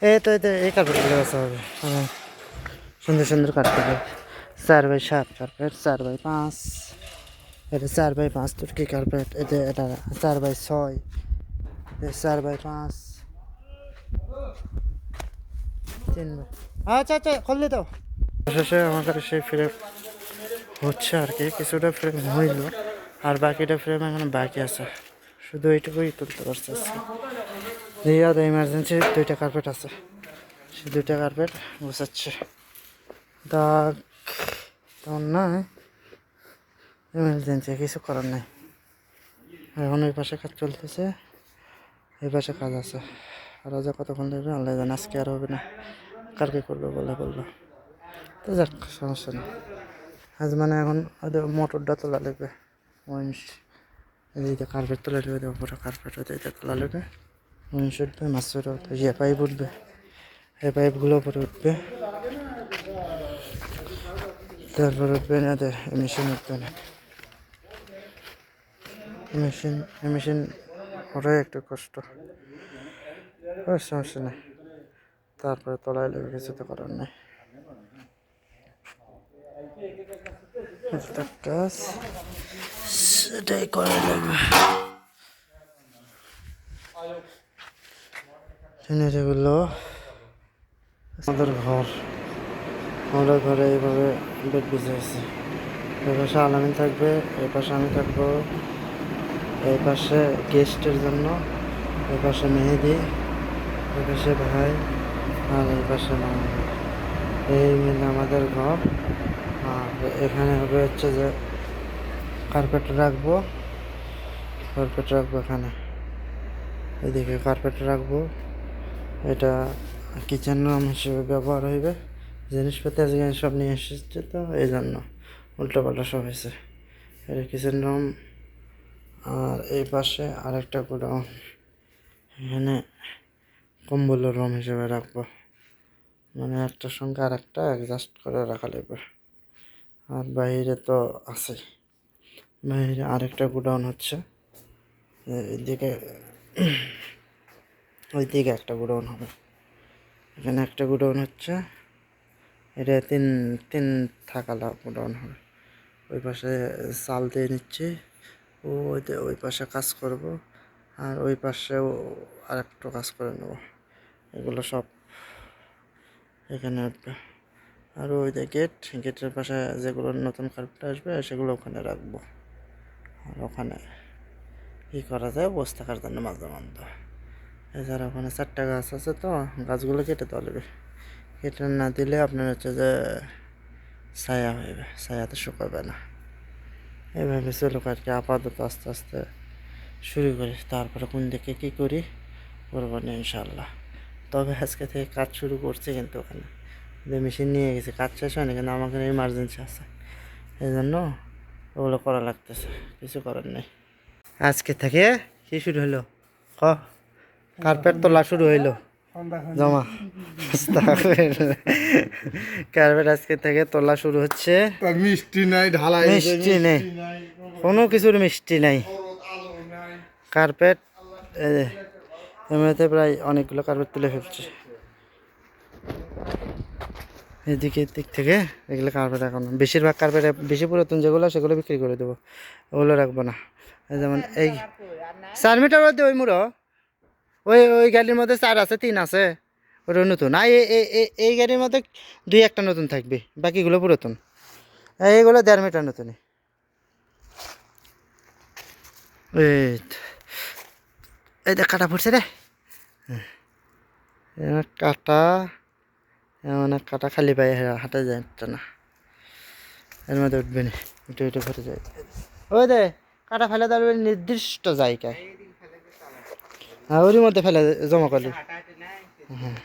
তো, এই তো, এই কার্পেটগুলো আছে হবে। মানে সুন্দর সুন্দর কার্পেট চার বাই সাত কার্পেট চার বাই পাঁচ। এটা চার বাই পাঁচ তুর্কি কার্পেট এটা এটা চার বাই ছয়। চার বাই পাঁচ। তিন বাই আচ্ছা আচ্ছা খুললে তো। শেষে আমাদের সেই ফ্রেম হচ্ছে আর কি, কিছুটা ফ্রেম হইল। আর বাকিটা ফ্রেম এখন বাকি আছে। শুধু এইটুকুই তুলতে পারছে দিয়া তো দুইটা কার্পেট আছে। সে দুইটা কার্পেট বসাচ্ছে দাগ তেমন নয় ইমার্জেন্সি কিছু করার নাই। এখন ওই পাশে কাজ চলতেছে। এই পাশে কাজ আছে। আর রাজা কতক্ষণ লাগবে আল্লাহ জানে আজকে আর হবে না। কালকে করবে বলে বলল। তো যাক, সমস্যা নেই। আজ মানে এখন ওদের মোটরটা তোলা লাগবে। ওইন্স এদিকে কার্পেট তোলা লাগবে উপরে কার্পেট ওদিকে তোলা লাগবে। ওইন্স উঠবে মাছের ইয়ে পাইপ উঠবে এই পাইপগুলো উপরে উঠবে। তারপর উঠবে না মেশিন উঠবে না। মেশিন মেশিন ওটাই একটু কষ্ট। সমস্যা নেই। তারপরে তলায় লেগে কিছু তো করার নেই। কাজ, সেটাই করা লাগবে যেগুলো আমাদের ঘর, আমরা ঘরে এইভাবে বেড বিছে আছে। এই পাশে আলামিন থাকবে এই পাশে আমি থাকব এই পাশে গেস্টের জন্য এই পাশে মেহেদি এই পাশে ভাই, আর এই পাশে মামা এই মিলে আমাদের ঘর। আর এখানে হবে হচ্ছে যে কার্পেট রাখব। কার্পেট রাখব এখানে। এদিকে কার্পেট রাখব। এটা কিচেন রুম হিসেবে ব্যবহার হইবে। জিনিসপত্র আজকে সব নিয়ে এসেছে তো এই জন্য উল্টোপাল্টা সব হয়েছে। এটা কিচেন রুম, আর এই পাশে আরেকটা গোডাউন এখানে কম্বলের রুম হিসেবে রাখব। মানে একটার সঙ্গে আর একটা অ্যাডজাস্ট করে রাখা লাগবে। আর বাইরে তো আছে। বাইরে আরেকটা গোডাউন হচ্ছে। এদিকে ওইদিকে একটা গোডাউন হবে। এখানে একটা গোডাউন হচ্ছে, এটা তিন তিন থাকালা গোডাউন হবে। ওই পাশে চাল দিয়ে নিচ্ছি ওই ওই পাশে কাজ করব, আর ওই পাশেও আর একটু কাজ করে নেব। এগুলো সব এখানে উঠবে আর ওই যে গেট, গেটের পাশে যেগুলো নতুন কার্পেট আসবে, সেগুলো ওখানে রাখব। আর ওখানে কী করা যায়? বসে থাকার জন্য মাঝে মধ্যে। এছাড়া ওখানে চারটা গাছ আছে তো, গাছগুলো কেটে দেওয়া লাগবে। কেটে না দিলে আপনার হচ্ছে যে ছায়া হইবে, ছায়াতে শুকাবে না। এইভাবে চলুক আর কি, আপাতত আস্তে আস্তে শুরু করি। তারপরে কোন দিকে কী করি, করব না ইনশাল্লাহ তবে আজকে থেকে কাজ শুরু করছে কিন্তু ওখানে। যে মেশিন নিয়ে গেছি, কাজ শেষ হয়নি কিন্তু আমাকে ইমার্জেন্সি আছে। এই জন্য ওগুলো করা লাগতেছে, কিছু করার নেই। আজকে থেকে কি শুরু হলো? ক। কার্পেট তোলা শুরু হইল। জমা। কার্পেট আজকে থেকে তোলা শুরু হচ্ছে। মিষ্টি নাই ঢালাই মিষ্টি নেই। কোনো কিছুর মিষ্টি নাই। কার্পেট এমনিতে প্রায় অনেকগুলো কার্পেট তুলে ফেলছে। এদিকে দিক থেকে এগুলো কার্পেট এখন। বেশিরভাগ কার্পেট বেশি পুরাতন যেগুলো সেগুলো বিক্রি করে দেবো। ওগুলো রাখব না। যেমন এই চার মিটার ওই মুড়ো। ওই ওই গাড়ির মধ্যে চার আছে, তিন আছে। ওটা নতুন। আর এই গাড়ির মধ্যে দুই একটা নতুন থাকবে, বাকিগুলো পুরাতন। এইগুলো দেড় মিটার নতুনই। এই। দেখ, কাটা ফুটছে রে। কাটা, এমন কাটা খালি পায়ে হাঁটা যায় না। এর মধ্যে উঠবে না, উঠে উঠে ফেটে যায়। ওই দে, কাটা ফেলে দেবে নির্দিষ্ট জায়গায়। হ্যাঁ ওরই মধ্যে ফেলে দে- জমা করলি হ্যাঁ